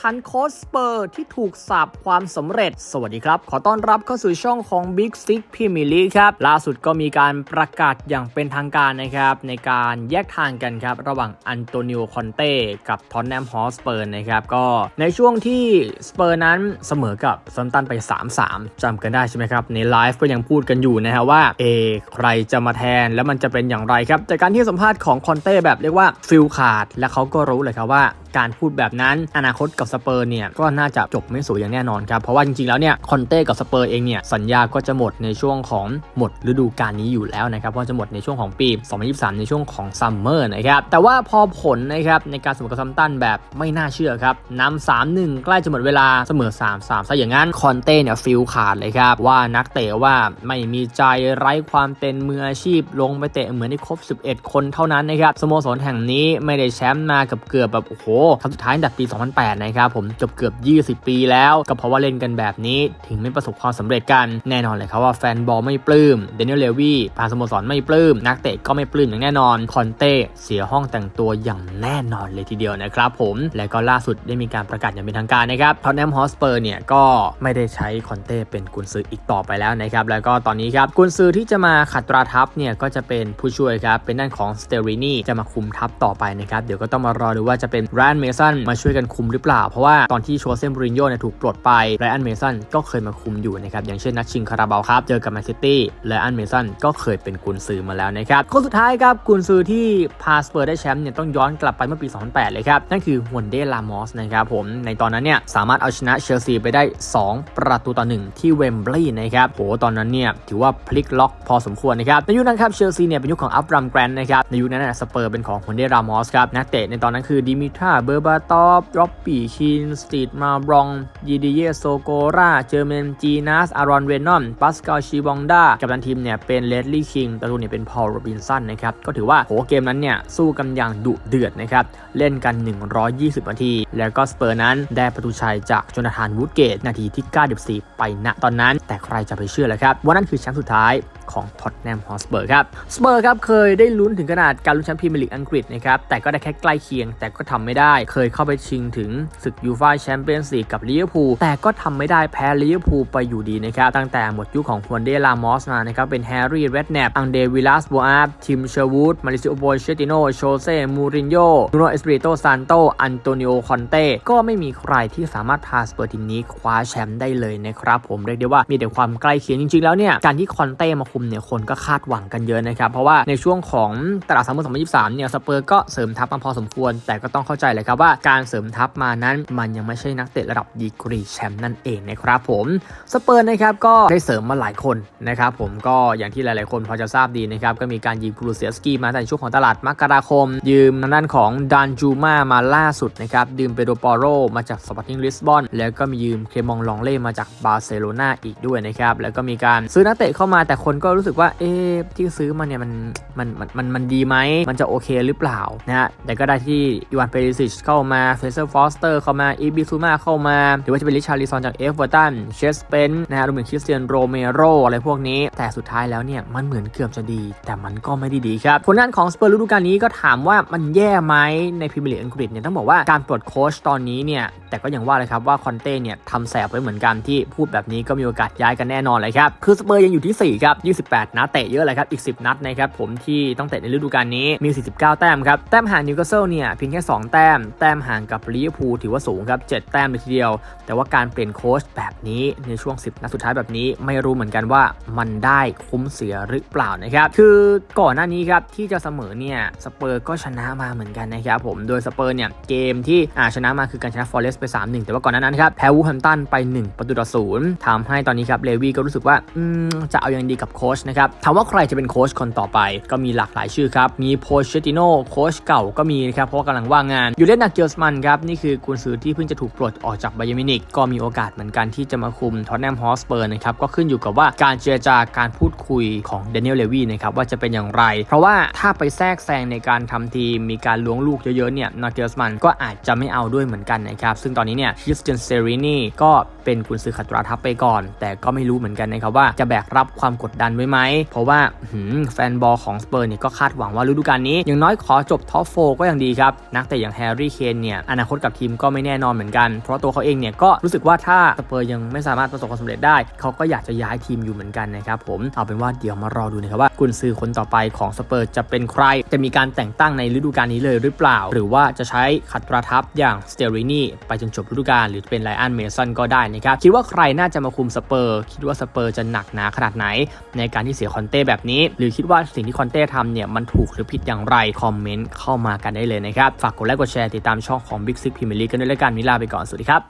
ทันโค้ชสเปอร์ที่ถูกสาบความสำเร็จ สวัสดีครับ ขอต้อนรับเข้าสู่ช่องของ Big Six Premier League ครับ ล่าสุดก็มีการประกาศอย่างเป็นทางการนะครับ ในการแยกทางกันครับ ระหว่างอันโตนิโอคอนเต้กับทอนแนมฮอสเปอร์นะครับ ก็ในช่วงที่สเปอร์นั้นเสมอกับซัมตันไป 3-3จำกันได้ใช่ไหมครับ ในไลฟ์ก็ยังพูดกันอยู่นะฮะว่าเอใครจะมาแทนแล้วมันจะเป็นอย่างไรครับจากการที่สัมภาษณ์ของคอนเต้แบบเรียกว่าฟิลขาด และเขาก็รู้เลยครับว่า การพูดแบบนั้นอนาคตกับสเปอร์เนี่ยก็น่าจะจบไม่สวยอย่างแน่นอนครับ เพราะว่าจริงๆแล้วเนี่ยคอนเต้กับสเปอร์เองเนี่ยสัญญาก็จะหมดในช่วงของหมดฤดูกาลนี้อยู่แล้วนะครับเพราะจะหมดในช่วงของปี 2023 ในช่วงของซัมเมอร์นะครับแต่ว่าพอผลนะครับในการเสมอกับซัมตันแบบไม่น่าเชื่อครับนำ3-1ใกล้จะหมดเวลาเสมอ 3-3ซะอย่างนั้นคอนเต้เนี่ยฟิลขาดเลยครับว่านักเตะว่าไม่มีใจไร้ความเป็นมืออาชีพ ลงไปเตะเหมือนที่ครบ 11 คนเท่านั้นนะครับสโมสรแห่งนี้ไม่ได้แชมป์มากับเกือบแบบโอ้โหครั้งสุดท้ายตั้งแต่ปี 2008 นะครับผมจบเกือบ 20 ปีแล้ว ก็เพราะว่าเล่นกันแบบนี้ถึงไม่ประสบความสำเร็จกันแน่นอนเลยครับว่าแฟนบอลไม่ปลื้มเดนิเอลเลวี่พาสโมสรไม่ปลื้มนักเตะก็ไม่ปลื้มอย่างแน่นอนคอนเต้เสียห้องแต่งตัวอย่างแน่นอนเลยทีเดียวนะครับผมและก็ล่าสุดได้มีการประกาศอย่างเป็นทางการนะครับทอตแนมฮอสเปอร์เนี่ยก็ไม่ได้ใช้คอนเต้เป็นกุนซืออีกต่อไปแล้วนะครับแล้วก็ตอนนี้ครับกุนซือที่จะมาขัดตราทัพเนี่ยก็จะเป็นผู้ช่วยครับเป็นด้านของสเตอรินีจะมาคุมทัพต่อไปนะครับเดี๋ยวก็ต้องมารอดูว่าจะเป็นแรนเมสันมาช่วยกันคุมหรือเปล่า เพราะว่าตอนที่โชเซมบรินโญ่เนี่ยถูกปลดไปแรอันเมสันก็เคยมาคุมอยู่นะครับอย่างเช่นนัดชิงคาราบาวครับเจอกับแมนซิตี้แรอันเมสันก็เคยเป็นกุนซือมาแล้วนะครับคนสุดท้ายครับกุนซือที่พาสเปอร์ได้แชมป์เนี่ยต้องย้อนกลับไปเมื่อปี 2008 เลยครับ นั่นคือฮวนเดลามอสนะครับผมในตอนนั้นเนี่ยสามารถเอาชนะเชลซีไปได้ 2 ประตูต่อ 1 ที่เวมบลีย์นะครับโหตอนนั้นเนี่ยถือว่าพลิกล็อกพอสมควรนะครับในยุคนั้นครับเชลซีเนี่ยเป็นยุคของอัฟรัมแกรนนะครับในยุคนั้นนะสเปอร์เป็นของฮวนเดลามอสครับนักเตะในตอนนั้นคือดิมิทราเบอร์บาตอฟร็อบบี้คินสตีดมาบรองยีดีเยโซโกราเจอร์เมนจีนัสอารอนเวนนอมปัสกาลชีบองดากับตันทีมเนี่ยเป็นเลดลี่คิงประตูเนี่ยเป็นพอลโรบินสันนะครับก็ถือว่าโหเกมนั้นเนี่ยสู้กันอย่างดุเดือดนะครับเล่นกัน 120 นาที แล้วก็สเปอร์นั้นได้ประตูชัยจากโจนาธานวูดเกตนาทีที่ 94 ไปณตอนนั้น แต่ใครจะไปเชื่อล่ะครับว่านั่นคือแชมป์สุดท้าย ของท็อตแนมฮอสเปอร์ครับสเปอร์ครับเคยได้ลุ้นถึงขนาดการลุ้นแชมป์พรีเมียร์ลีกอังกฤษนะครับแต่ก็ได้แค่ใกล้เคียง แต่ก็ทำไม่ได้ เคยเข้าไปชิงถึงศึกยูฟ่าแชมเปี้ยนส์ลีกกับลิเวอร์พูลแต่ก็ทำไม่ได้แพ้ลิเวอร์พูลไปอยู่ดีนะครับตั้งแต่หมดยุคของฮวนเดลามอสมานะครับเป็นแฮร์รี่เรดแนปอังเดวิลัสโบอาร์ทิมเชอร์วูดมาริซิโอโบเชติโนโชเซมูรินโญ่นูโนเอสเปริโตซานโตอันโตนิโอคอนเต้ก็ไม่มีใครที่สามารถพาสเปอร์ทีมนี้คว้าแชมป์ได้เลยนะครับผมเรียกได้ว่ามีแต่ความใกล้เคียงจริงๆแล้วเนี่ยการที่คอนเต้มามเนี่ยคนก็คาดหวังกันเยอะนะครับ เพราะว่าในช่วงของตลาดซัมเมอร์2023 เนี่ยสเปอร์ก็เสริมทัพมาพอสมควร แต่ก็ต้องเข้าใจเลยครับว่าการเสริมทัพมานั้นมันยังไม่ใช่นักเตะระดับดีกรีแชมป์นั่นเองนะครับผมสเปอร์นะครับก็ได้เสริมมาหลายคนนะครับผมก็อย่างที่หลาย ๆ คนพอจะทราบดีนะครับก็มีการยืมกรูเซียสกี้มาในช่วงของตลาดมกราคม ยืมทางด้านของดันจูมามาล่าสุดนะครับยืมเปโดปอโรมาจากสปอร์ติ้งลิสบอนแล้วก็มียืมเคมองลองเล่มาจากบาร์เซโลนาอีกด้วยนะครับแล้วก็มีการซื้อนักเตะเข้ามาแต่คนก็รู้สึกว่าเอ๊ที่ซื้อมาเนี่ยมันมันมันมันมันดีไหมมันจะโอเคหรือเปล่านะฮะแต่ก็ได้ที่อีวานเปริซิชเข้ามาเฟเซอร์ฟอสเตอร์เข้ามาอีบิซูมาเข้ามา หรือว่าจะเป็นลิชาร์ลิซอนจากเอฟเวอร์ตันเชสเปนนะฮะรวมถึงคริสเตียนโรเมโรอะไรพวกนี้ แต่สุดท้ายแล้วเนี่ยมันเหมือนเกือบจะดี แต่มันก็ไม่ได้ดีครับผลงานของสเปอร์ฤดูกาลนี้ก็ถามว่ามันแย่ไหมในพรีเมียร์ลีกอังกฤษเนี่ยต้องบอกว่าการปลดโค้ชตอนนี้เนี่ยแต่ก็อย่างว่าเลยครับว่าคอนเต้เนี่ยทำแสบไว้เหมือนกันที่พูดแบบนี้ก็มีโอกาสย้ายกันแน่นอนเลยครับคือสเปอร์ยังอยู่ที่4ครับ28 นัดเตะเยอะเลยครับอีก 10 นัดนะครับผมที่ต้องเตะในฤดูกาลนี้มี 49 แต้มครับแต้มห่างนิวคาสเซิลเนี่ยเพียงแค่ 2 แต้ม แต้มห่างกับลิเวอร์พูลถือว่าสูงครับ 7 แต้มเลยทีเดียว แต่ว่าการเปลี่ยนโค้ชแบบนี้ในช่วง 10 นัดสุดท้ายแบบนี้ไม่รู้เหมือนกันว่ามันได้คุ้มเสียหรือเปล่านะครับคือก่อนหน้านี้ครับที่จะเสมอเนี่ยสเปอร์ก็ชนะมาเหมือนกันนะครับผมโดยสเปอร์เนี่ยเกมที่อาชนะมาคือการชนะฟอร์เรสต์ไป 3-1 แต่ว่าก่อนหน้านั้นครับแพ้วูแฮมตันไป 1 ประตูต่อศูนย์ทำให้ตอนนี้ครับเลวี่ก็รู้สึกว่าจะเอายังดีกับโคชนะครับถามว่าใครจะเป็นโค้ชคนต่อไป ก็มีหลากหลายชื่อครับ มีโพเชติโนโค้ชเก่าก็มีนะครับเพราะว่ากำลังว่างงานอยู่เล่นนักเกลสมันครับนี่คือกุนซือที่เพิ่งจะถูกปลดออกจากไบเยมินิกก็มีโอกาสเหมือนกันที่จะมาคุมทอตแนมฮอสเปอร์นะครับก็ขึ้นอยู่กับว่าการเจรจาการพูดคุยของเดนิเอลเลวีนะครับว่าจะเป็นอย่างไร เพราะว่าถ้าไปแทรกแซงในการทำทีมมีการล้วงลูกเยอะๆเนี่ยนักเกลสมันก็อาจจะไม่เอาด้วยเหมือนกันนะครับซึ่งตอนนี้เนี่ยคริสเตียนเซรีนีก็เป็นกุนซือขัตราทัพไปก่อน แต่ก็ไม่รู้เหมือนกันนะครับว่าจะแบกรับความกดดันไว้ไหม เพราะว่าแฟนบอลของสเปอร์เนี่ยก็คาดหวังว่าฤดูกาลนี้อย่างน้อยขอจบท็อปโฟก็ยังดีครับ นักเตะอย่างแฮร์รี่เคนเนี่ยอนาคตกับทีมก็ไม่แน่นอนเหมือนกัน เพราะตัวเขาเองเนี่ยก็รู้สึกว่าถ้าสเปอร์ยังไม่สามารถประสบความสำเร็จได้ เขาก็อยากจะย้ายทีมอยู่เหมือนกันนะครับผมเอาเป็นว่าเดี๋ยวมารอดูนะครับว่ากุนซือคนต่อไปของสเปอร์จะเป็นใคร จะมีการแต่งตั้งในฤดูกาลนี้เลยหรือเปล่า หรือว่าจะใช้ขัดประทับอย่างสเตอรินีไปจนจบฤดูกาลหรือเป็นไลอันเมสันก็ได้นะครับคิดว่าใครน่าจะมาคุมสเปอร์ คิดว่าสเปอร์จะหนักหนาขนาดไหนในการที่เสียคอนเต้แบบนี้ หรือคิดว่าสิ่งที่คอนเต้ทำเนี่ยมันถูกหรือผิดอย่างไรคอมเมนต์เข้ามากันได้เลยนะครับ ฝากกดไลค์กดแชร์ติดตามช่องของ Big Six Premier League กันด้วยแล้วกันมิลาไปก่อนสวัสดีครับ